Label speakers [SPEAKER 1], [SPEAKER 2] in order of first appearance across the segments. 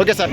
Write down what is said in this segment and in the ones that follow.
[SPEAKER 1] Okay sir.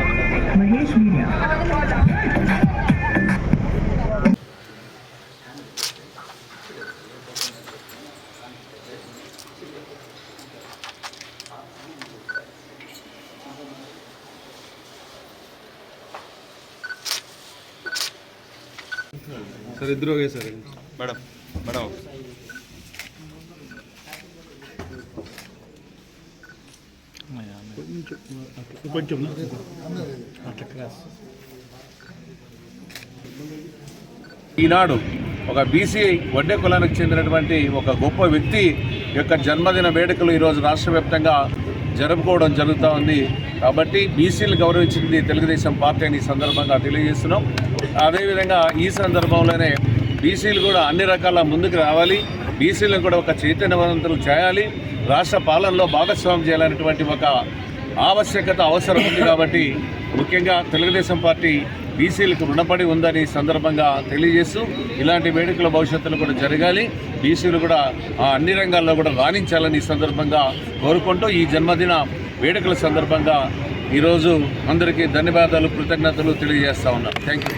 [SPEAKER 2] British Media. Sir ಇದ್ರೋಗೆ sir madam madam
[SPEAKER 3] sir
[SPEAKER 1] madam madam
[SPEAKER 4] Eenadu ఒక BC Vadde కులానికి చెందినటువంటి ఒక గొప్ప వ్యక్తి యొక్క జన్మదిన వేడుకలు ఈరోజు రాష్ట్ర వ్యాప్తంగా జరుపుకోవడం జరుగుతూ ఉంది. కాబట్టి బీసీలు గౌరవించింది తెలుగుదేశం పార్టీ అని ఈ సందర్భంగా తెలియజేస్తున్నాం. అదేవిధంగా ఈ సందర్భంలోనే బీసీలు కూడా అన్ని రకాల ముందుకు రావాలి. బీసీలను కూడా ఒక చైతన్యవంతులు చేయాలి. రాష్ట్ర పాలనలో భాగస్వామ్యం చేయాలనేటువంటి ఒక ఆవశ్యకత అవసరం ఉంది కాబట్టి ముఖ్యంగా తెలుగుదేశం పార్టీ బీసీలకు రుణపడి ఉందని సందర్భంగా తెలియజేస్తూ ఇలాంటి వేడుకల భవిష్యత్తులో కూడా జరగాలి. బీసీలు కూడా ఆ, అన్ని రంగాల్లో కూడా రాణించాలని ఈ సందర్భంగా కోరుకుంటూ ఈ జన్మదిన వేడుకల సందర్భంగా ఈరోజు అందరికీ ధన్యవాదాలు కృతజ్ఞతలు తెలియజేస్తా ఉన్నాం. Thank you